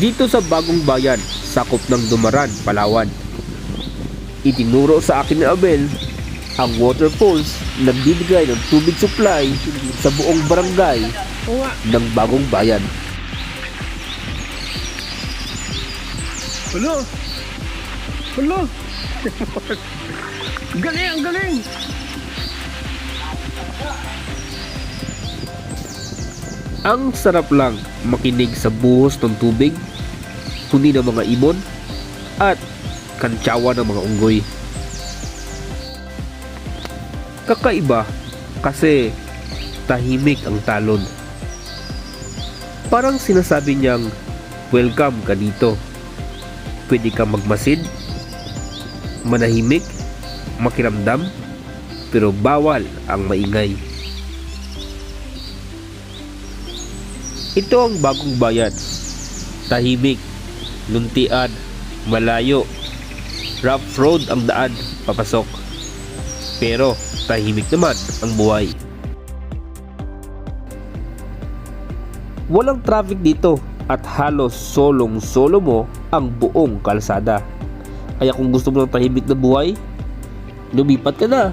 Dito sa Bagong Bayan, sakop ng Dumaran, Palawan. Itinuro sa akin ni Abel ang waterfalls na nagbibigay ng tubig supply sa buong barangay ng Bagong Bayan. Hulo. Hulo. galing, ang galing. Ang sarap lang makinig sa buhos ng tubig, huni ng mga ibon, at kantsawa ng mga unggoy. Kakaiba kasi tahimik ang talon. Parang sinasabi niyang, welcome ka dito. Pwede kang magmasid, manahimik, makiramdam, pero bawal ang maingay. Ito ang bagong bayan. Tahimik, luntian, malayo. Rough road ang daan papasok. Pero tahimik naman ang buhay. Walang traffic dito at halos solong-solo mo ang buong kalsada. Kaya kung gusto mo ng tahimik na buhay, lumipat ka na